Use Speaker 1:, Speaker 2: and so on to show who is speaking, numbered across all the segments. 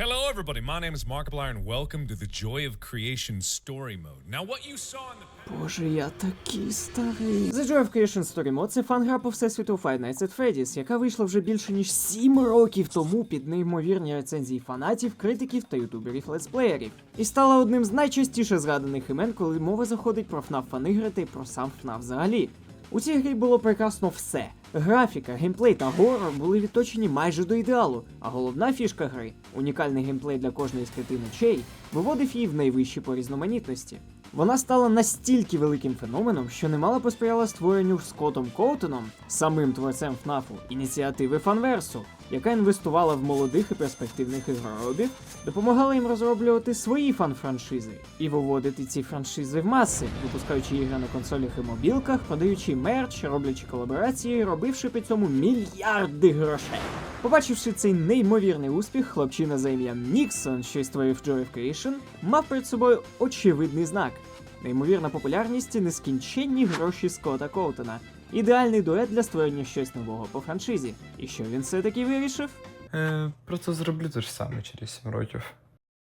Speaker 1: Hello, everybody. My name is Markiplier, and welcome to the Joy of Creation story mode. Now, what you saw in the
Speaker 2: Боже, я такий старий. The Joy of Creation Story Mode – це фан-гра по всесвіту Five Nights at Freddy's, яка вийшла вже більше ніж 7 років тому під неймовірні рецензії фанатів, критиків та ютуберів летсплеєрів. І стала одним з найчастіше згаданих імен, коли мова заходить про FNAF фанігри та й про сам FNAF взагалі. У цій грі було прекрасно все. Графіка, геймплей та горор були відточені майже до ідеалу, а головна фішка гри унікальний геймплей для кожної з п'яти очей, виводив її в найвищі по різноманітності. Вона стала настільки великим феноменом, що немало посприяла створенню Скотом Коутоном, самим творцем ФНАФу, ініціативи Фанверсу, яка інвестувала в молодих і перспективних ігроробів, допомагала їм розроблювати свої фан-франшизи і виводити ці франшизи в маси, випускаючи ігри на консолях і мобілках, продаючи мерч, роблячи колаборації, робивши при цьому мільярди грошей. Побачивши цей неймовірний успіх, хлопчина за ім'ям Ніксон, що й створив Joy of Creation, мав перед собою очевидний знак. Неймовірна популярність і нескінченні гроші Скотта Коутона. Ідеальний дует для створення щось нового по франшизі. І що він все-таки вирішив?
Speaker 3: Е, просто зроблю те ж саме через 7 років.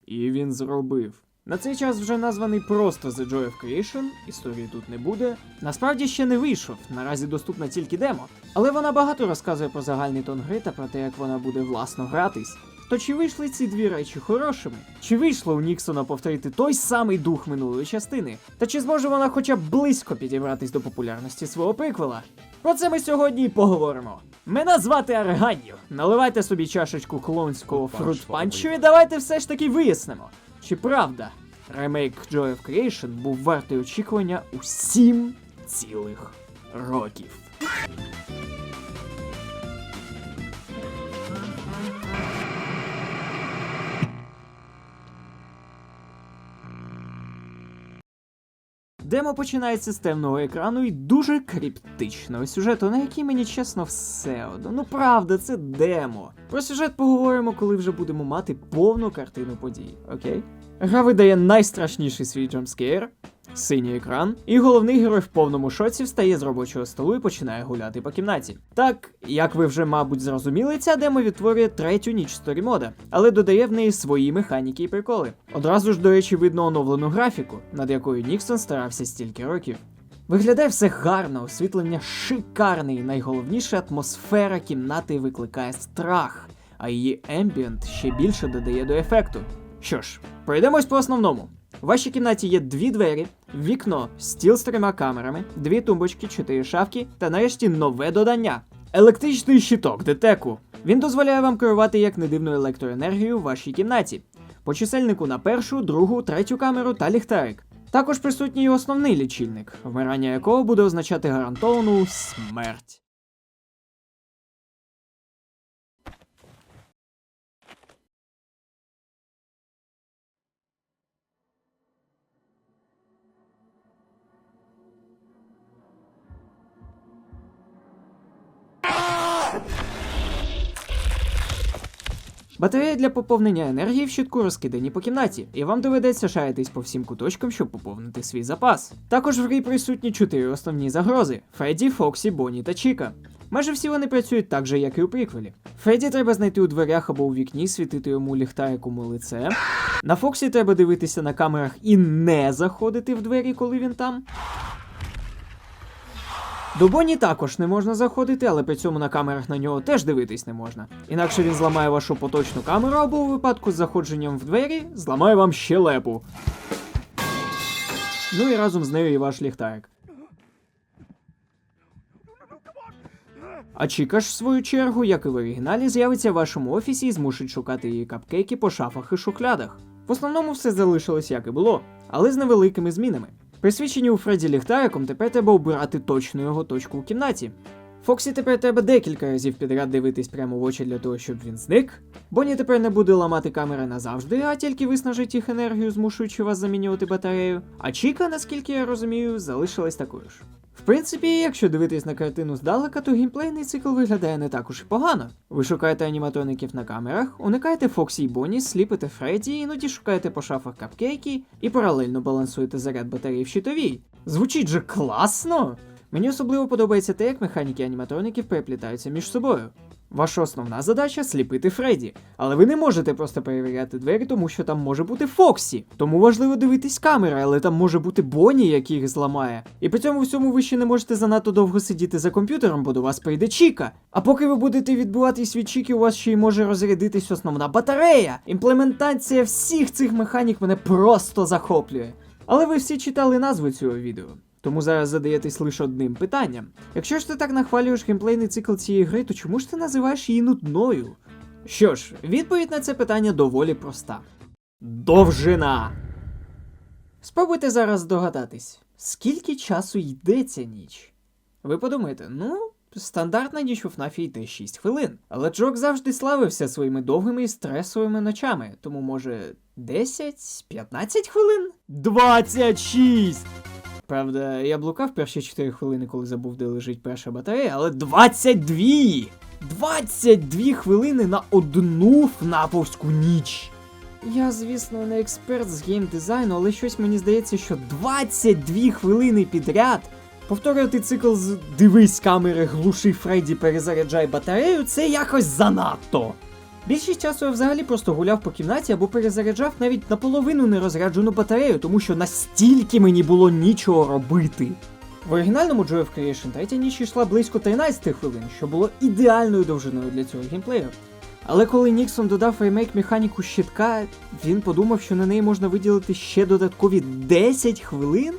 Speaker 2: І він зробив. На цей час вже названий просто The Joy of Creation, історії тут не буде. Насправді ще не вийшов, наразі доступна тільки демо. Але вона багато розказує про загальний тон гри та про те, як вона буде власно гратись. То чи вийшли ці дві речі хорошими? Чи вийшло у Ніксона повторити той самий дух минулої частини? Та чи зможе вона хоча б близько підібратись до популярності свого приквела? Про це ми сьогодні і поговоримо. Мене звати Арганьо. Наливайте собі чашечку клоунського фрут-панчу і давайте все ж таки вияснимо, чи правда ремейк Joy of Creation був вартий очікування у 7 цілих років. Демо починається з темного екрану і дуже криптичного сюжету, на який мені чесно все одно. Ну правда, це демо. Про сюжет поговоримо, коли вже будемо мати повну картину подій, окей? Гра видає найстрашніший свій джамскейр, синій екран, і головний герой в повному шоці встає з робочого столу і починає гуляти по кімнаті. Так, як ви вже, мабуть, зрозуміли, ця демо відтворює третю ніч сторімода, але додає в неї свої механіки і приколи. Одразу ж, до речі, видно оновлену графіку, над якою Ніксон старався стільки років. Виглядає все гарно, освітлення шикарне і найголовніше атмосфера кімнати викликає страх, а її ембієнт ще більше додає до ефекту. Що ж, пройдемось по основному. У вашій кімнаті є дві двері, вікно, стіл з трьома камерами, дві тумбочки, чотири шафки та нарешті нове додання. Електричний щиток детеку. Він дозволяє вам керувати як не дивну електроенергію в вашій кімнаті. По чисельнику на першу, другу, третю камеру та ліхтарик. Також присутній основний лічильник, вмирання якого буде означати гарантовану смерть. Батареї для поповнення енергії в щитку розкидані по кімнаті, і вам доведеться шаритись по всім куточкам, щоб поповнити свій запас. Також в грі присутні чотири основні загрози: Фредді, Фоксі, Бонні та Чіка. Майже всі вони працюють так же, як і у приквелі. Фредді треба знайти у дверях або у вікні, світити йому ліхтариком у лице. На Фоксі треба дивитися на камерах і не заходити в двері, коли він там. До Бонні також не можна заходити, але при цьому на камерах на нього теж дивитись не можна. Інакше він зламає вашу поточну камеру або у випадку з заходженням в двері зламає вам щелепу. Ну і разом з нею і ваш ліхтарик. А Чіка в свою чергу, як і в оригіналі, з'явиться в вашому офісі і змусить шукати її капкейки по шафах і шухлядах. В основному все залишилось як і було, але з невеликими змінами. Присвічені у Фредді ліхтариком тепер треба обирати точну його точку у кімнаті. Фоксі тепер треба декілька разів підряд дивитись прямо в очі для того, щоб він зник. Бонні тепер не буде ламати камери назавжди, а тільки виснажить їх енергію, змушуючи вас замінювати батарею. А Чіка, наскільки я розумію, залишилась такою ж. В принципі, якщо дивитись на картину здалека, то геймплейний цикл виглядає не так уж і погано. Ви шукаєте аніматроників на камерах, уникаєте Фоксі і Бонні, сліпите Фредді, іноді шукаєте по шафах капкейки і паралельно балансуєте заряд батареї в щитовій. Звучить же класно! Мені особливо подобається те, як механіки аніматроників переплітаються між собою. Ваша основна задача сліпити Фредді. Але ви не можете просто перевіряти двері, тому що там може бути Фоксі. Тому важливо дивитись камери, але там може бути Бонні, який їх зламає. І при цьому всьому ви ще не можете занадто довго сидіти за комп'ютером, бо до вас прийде Чіка. А поки ви будете відбуватись від Чіки, у вас ще й може розрядитись основна батарея. Імплементація всіх цих механік мене просто захоплює. Але ви всі читали назву цього відео. Тому зараз задаєтесь лише одним питанням. Якщо ж ти так нахвалюєш геймплейний цикл цієї гри, то чому ж ти називаєш її нудною? Що ж, відповідь на це питання доволі проста. Довжина. Спробуйте зараз здогадатись, скільки часу йде ця ніч? Ви подумаєте, ну, стандартна ніч у ФНАФі йде 6 хвилин. Але Джок завжди славився своїми довгими і стресовими ночами, тому може 10-15 хвилин? 26! Правда, я блукав перші 4 хвилини, коли забув, де лежить перша батарея, але 22! 22 хвилини на одну фнаповську ніч. Я, звісно, не експерт з геймдизайну, але щось мені здається, що 22 хвилини підряд повторювати цикл з дивись камери, глуши Фредді, перезаряджай батарею, це якось занадто. Більшість часу я взагалі просто гуляв по кімнаті або перезаряджав навіть наполовину нерозряджену батарею, тому що настільки мені було нічого робити. В оригінальному Joy of Creation третя ніч йшла близько 13 хвилин, що було ідеальною довжиною для цього геймплею. Але коли Ніксон додав ремейк механіку щитка, він подумав, що на неї можна виділити ще додаткові 10 хвилин.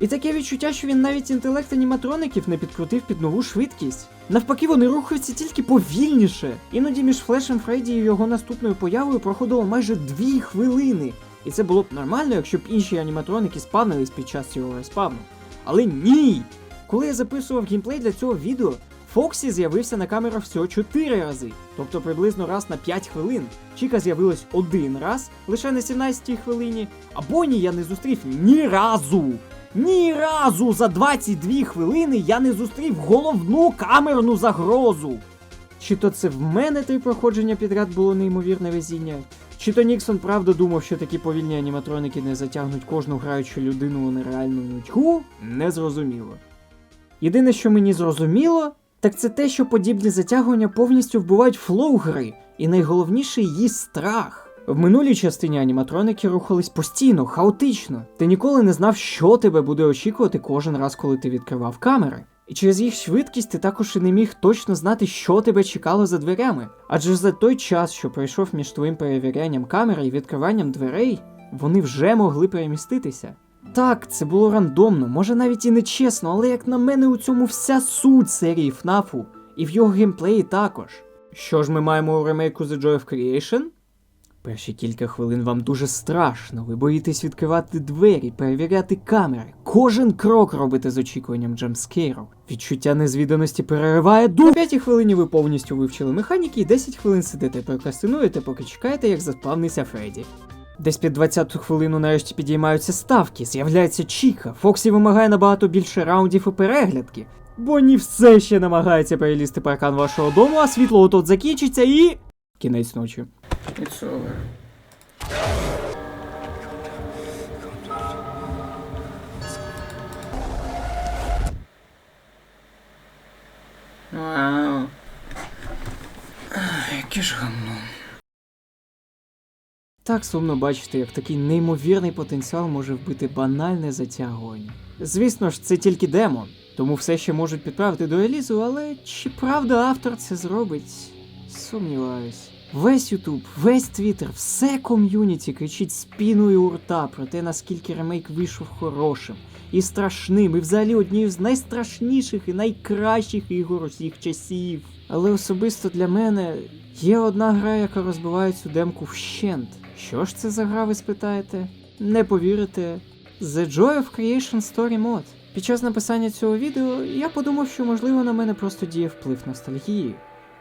Speaker 2: І таке відчуття, що він навіть інтелект аніматроників не підкрутив під нову швидкість. Навпаки, вони рухаються тільки повільніше. Іноді між Флешем Фредді і його наступною появою проходило майже 2 хвилини. І це було б нормально, якщо б інші аніматроники спавнились під час цього респавну. Але ні! Коли я записував геймплей для цього відео, Фоксі з'явився на камерах всього 4 рази, тобто приблизно раз на 5 хвилин. Чіка з'явилась один раз, лише на 17-й хвилині, а Бонні я не зустрів ні разу. Ні разу за 22 хвилини я не зустрів головну камерну загрозу. Чи то це в мене три проходження підряд було неймовірне везіння? Чи то Ніксон правда думав, що такі повільні аніматроники не затягнуть кожну граючу людину у нереальну нудьгу? Незрозуміло. Єдине, що мені зрозуміло, так це те, що подібні затягування повністю вбивають флоу гри, і найголовніше її страх. В минулій частині аніматроники рухались постійно, хаотично. Ти ніколи не знав, що тебе буде очікувати кожен раз, коли ти відкривав камери. І через їх швидкість ти також і не міг точно знати, що тебе чекало за дверями. Адже за той час, що пройшов між твоїм перевірянням камери і відкриванням дверей, вони вже могли переміститися. Так, це було рандомно, може навіть і не чесно, але як на мене у цьому вся суть серії FNAF, і в його геймплеї також. Що ж ми маємо у ремейку The Joy of Creation? Перші кілька хвилин вам дуже страшно, ви боїтесь відкривати двері, перевіряти камери. Кожен крок робите з очікуванням джемскейру. Відчуття незвіданості перериває до п'ятій хвилині ви повністю вивчили механіки і 10 хвилин сидите прокрастинуєте, поки чекаєте, як заспавниться Фредді. Десь під 20-ту хвилину нарешті підіймаються ставки, з'являється Чіка, Фоксі вимагає набагато більше раундів і переглядки. Бонні все ще намагається перелізти паркан вашого дому, а світло отот закінчиться і. Кінець ночі.
Speaker 3: It's over. Вау. Яке ж гамно.
Speaker 2: Так сумно бачити, як такий неймовірний потенціал може вбити банальне затягування. Звісно ж, це тільки демо, тому все ще можуть підправити до релізу, але чи правда автор це зробить? Сумніваюсь. Весь Ютуб, весь Твіттер, все ком'юніті кричить спіною у рта про те, наскільки ремейк вийшов хорошим і страшним, і взагалі однією з найстрашніших і найкращих ігор усіх часів. Але особисто для мене є одна гра, яка розбиває цю демку вщент. Що ж це за гра, ви спитаєте? Не повірите. The Joy of Creation Story Mod. Під час написання цього відео я подумав, що можливо на мене просто діє вплив ностальгії.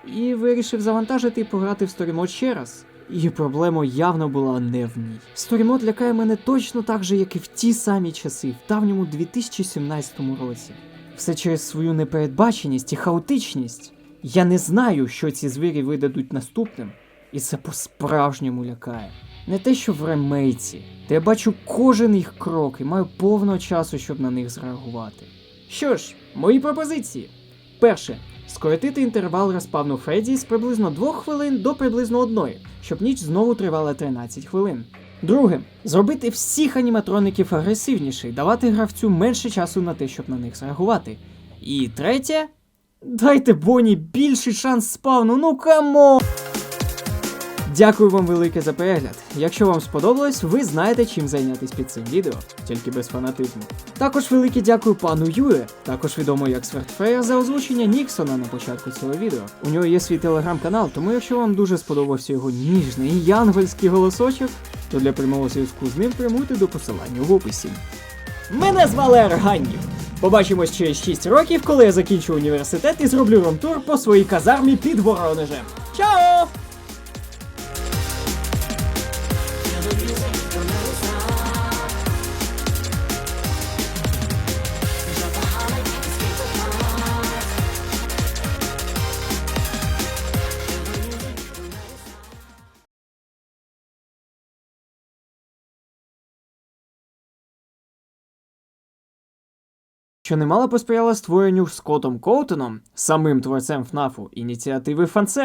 Speaker 2: І вирішив завантажити і пограти в Mode ще раз. І проблема явно була не в ній. Story лякає мене точно так же, як і в ті самі часи, в давньому 2017 році. Все через свою непередбаченість і хаотичність. Я не знаю, що ці звірі видадуть наступним, і це по-справжньому лякає. Не те, що в ремейці, де я бачу кожен їх крок і маю повно часу, щоб на них зреагувати. Що ж, мої пропозиції. Перше, Скоротити інтервал респавну Фредді з приблизно 2 хвилин до приблизно 1, щоб ніч знову тривала 13 хвилин. Друге, зробити всіх аніматроників агресивніше давати гравцю менше часу на те, щоб на них зреагувати. І третє, дайте Бонні більший шанс спавну, ну камон! Дякую вам велике за перегляд. Якщо вам сподобалось, ви знаєте, чим зайнятися під цим відео, тільки без фанатизму. Також велике дякую пану Юре, також відомо як Свертфеєр за озвучення Ніксона на початку цього відео. У нього є свій телеграм-канал, тому якщо вам дуже сподобався його ніжний і янгольський голосочок, то для прямого зв'язку з ним прямуйте до посилання в описі. Мене звали Арганів. Побачимось через 6 років, коли я закінчу університет і зроблю ромтур по своїй казармі під Воронежем. Що немало посприяла створенню Скотом Коутоном, самим творцем ФНАФу, ініціативи фансер.